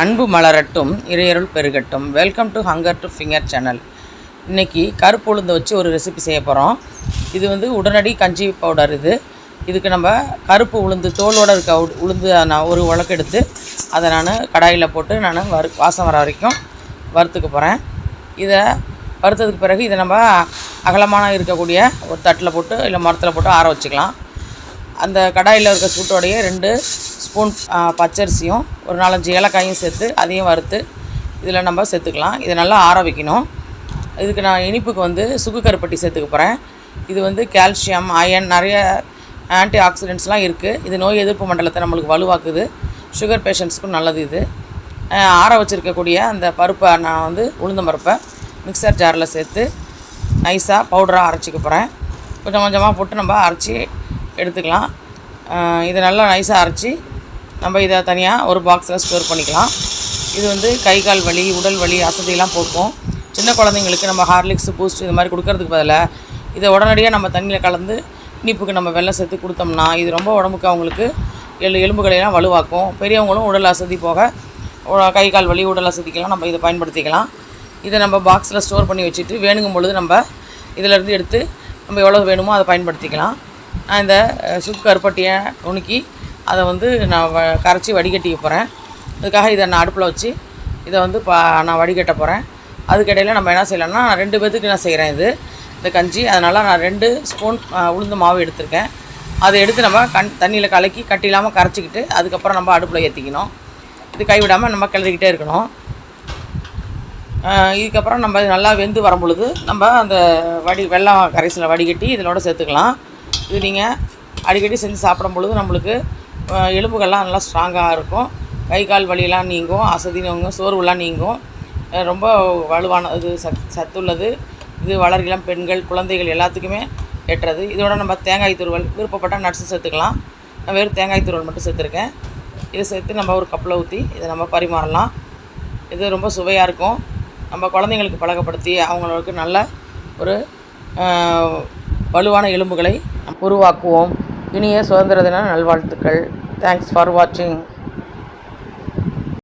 அன்பு மலரட்டும் இறையருள் பெருகட்டும். Welcome to hunger to finger channel இன்றைக்கி கருப்பு உளுந்து வச்சு ஒரு ரெசிபி செய்ய போகிறோம் இது வந்து உடனடி கஞ்சி பவுடர் இது. இதுக்கு நம்ம கருப்பு உளுந்து தோலோடு இருக்க உளுந்து நான் ஒரு உலக்கு எடுத்து அதை நான் கடாயில் போட்டு நான் வறு வாசம் வர வரைக்கும் வறுத்துக்க போகிறேன் இதை வறுத்ததுக்கு பிறகு இதை நம்ம அகலமான இருக்கக்கூடிய ஒரு தட்டில் போட்டு இல்லை மரத்தில் போட்டு ஆற வச்சுக்கலாம். அந்த கடாயில் இருக்க சூட்டோடையே ரெண்டு ஸ்பூன் பச்சரிசியும் ஒரு நாலஞ்சு ஏலக்காயும் சேர்த்து அதையும் வறுத்து இதில் நம்ம சேர்த்துக்கலாம். இதை நல்லா ஆற வைக்கணும். இதுக்கு நான் இனிப்புக்கு வந்து சுக்கு கருப்பட்டி சேர்த்துக்க போகிறேன் இது வந்து கால்சியம் அயன் நிறைய ஆன்டி ஆக்சிடென்ட்ஸ்லாம் இருக்குது இது நோய் எதிர்ப்பு மண்டலத்தை நம்மளுக்கு வலுவாக்குது. சுகர் பேஷண்ட்ஸ்க்கும் நல்லது இது. ஆற வச்சுருக்கக்கூடிய அந்த பருப்பை நான் வந்து உளுந்த பருப்பை மிக்சர் ஜாரில் சேர்த்து நைஸாக பவுடராக அரைச்சிக்க போகிறேன் கொஞ்சம் கொஞ்சமாக போட்டு நம்ம அரைச்சி எடுத்துக்கலாம். இதை நல்லா நைஸாக அரைச்சி நம்ம இதை தனியாக ஒரு பாக்ஸில் ஸ்டோர் பண்ணிக்கலாம். இது வந்து கை கால் வலி உடல் வலி அசதியெல்லாம் போக்கும். சின்ன குழந்தைங்களுக்கு நம்ம ஹார்லிக்ஸ் பூஸ்ட் இது மாதிரி கொடுக்கறதுக்கு பதிலாக இதை உடனடியாக நம்ம தண்ணியில் கலந்து இனிப்புக்கு நம்ம வெள்ளம் சேர்த்து கொடுத்தோம்னா இது ரொம்ப உடம்புக்கு அவங்களுக்கு எல் எலும்புகளையெல்லாம் வலுவாக்கும். பெரியவங்களும் உடல் அசதி போக கை கால் வலி உடல் அசதிக்கெல்லாம் நம்ம இதை பயன்படுத்திக்கலாம். இதை நம்ம பாக்ஸில் ஸ்டோர் பண்ணி வச்சுட்டு வேணுங்கும் பொழுது நம்ம இதிலேருந்து எடுத்து நம்ம எவ்வளோ வேணுமோ அதை பயன்படுத்திக்கலாம். நான் இந்த சுக்கு கருப்பட்டியை நுணுக்கி அதை வந்து நான் வ கரைச்சி வடிகட்டிக்க போகிறேன் அதுக்காக இதை நான் அடுப்பில் வச்சு இதை வந்து பா நான் வடிகட்ட போகிறேன் அதுக்கிடையில் நம்ம என்ன செய்யலாம்னா நான் ரெண்டு பேத்துக்கு நான் செய்கிறேன் இது. இந்த கஞ்சி அதனால் நான் ரெண்டு ஸ்பூன் உளுந்து மாவு எடுத்திருக்கேன். அதை எடுத்து நம்ம கண் தண்ணியில் கலக்கி கட்டி இல்லாமல் கரைச்சிக்கிட்டு அதுக்கப்புறம் நம்ம அடுப்பில் ஏற்றிக்கணும் இது கைவிடாமல் நம்ம கிளறிக்கிட்டே இருக்கணும். இதுக்கப்புறம் நம்ம இது நல்லா வெந்து வரும் பொழுது நம்ம அந்த வடி வெள்ளம் கரைசலை வடிகட்டி இதனோட சேர்த்துக்கலாம். இது நீங்கள் அடிக்கடி செஞ்சு சாப்பிடும் பொழுது நம்மளுக்கு எலும்புகள்லாம் நல்லா ஸ்ட்ராங்காக இருக்கும். கை கால் வலியெல்லாம் நீங்கும். அசதி நீங்கும். சோர்வுலாம் நீங்கும். ரொம்ப வலுவான இது சத் சத்துள்ளது. இது வளர்கிளம் பெண்கள் குழந்தைகள் எல்லாத்துக்குமே ஏற்றது. இதோட நம்ம தேங்காய் துருவல் விருப்பப்பட்ட நட்ஸு சேர்த்துக்கலாம். நான் வெறும் தேங்காய் துருவல் மட்டும் சேர்த்துருக்கேன். இதை சேர்த்து நம்ம ஒரு கப்பில் ஊற்றி இதை நம்ம பரிமாறலாம். இது ரொம்ப சுவையாக இருக்கும். நம்ம குழந்தைங்களுக்கு பழக்கப்படுத்தி அவங்களுக்கு நல்ல ஒரு வலுவான எலும்புகளை உருவாக்குவோம். இனிய சுதந்திர தின நல்வாழ்த்துக்கள். தேங்க்ஸ் ஃபார் வாட்சிங்